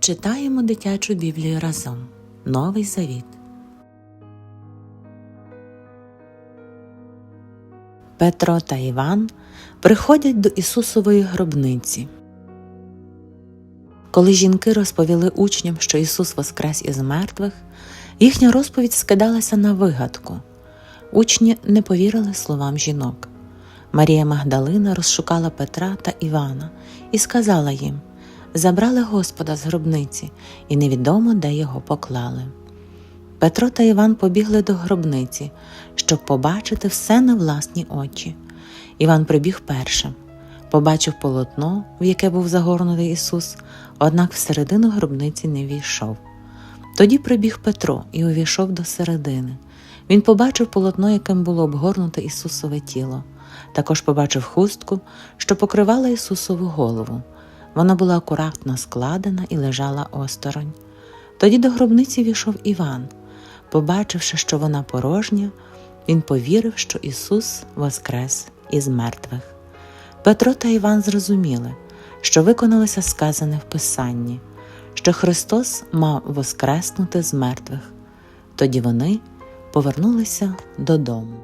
Читаємо дитячу Біблію разом. Новий Завіт. Петро та Іван приходять до Ісусової гробниці. Коли жінки розповіли учням, що Ісус воскрес із мертвих, їхня розповідь скидалася на вигадку. Учні не повірили словам жінок. Марія Магдалина розшукала Петра та Івана і сказала їм: Забрали Господа з гробниці, і невідомо, де його поклали. Петро та Іван побігли до гробниці, щоб побачити все на власні очі. Іван прибіг першим, побачив полотно, в яке був загорнутий Ісус, однак всередину гробниці не війшов. Тоді прибіг Петро і увійшов до середини. Він побачив полотно, яким було обгорнуте Ісусове тіло. Також побачив хустку, що покривала Ісусову голову. Вона була акуратно складена і лежала осторонь. Тоді до гробниці війшов Іван. Побачивши, що вона порожня, він повірив, що Ісус воскрес із мертвих. Петро та Іван зрозуміли, що виконалося сказане в Писанні, що Христос мав воскреснути з мертвих. Тоді вони повернулися додому.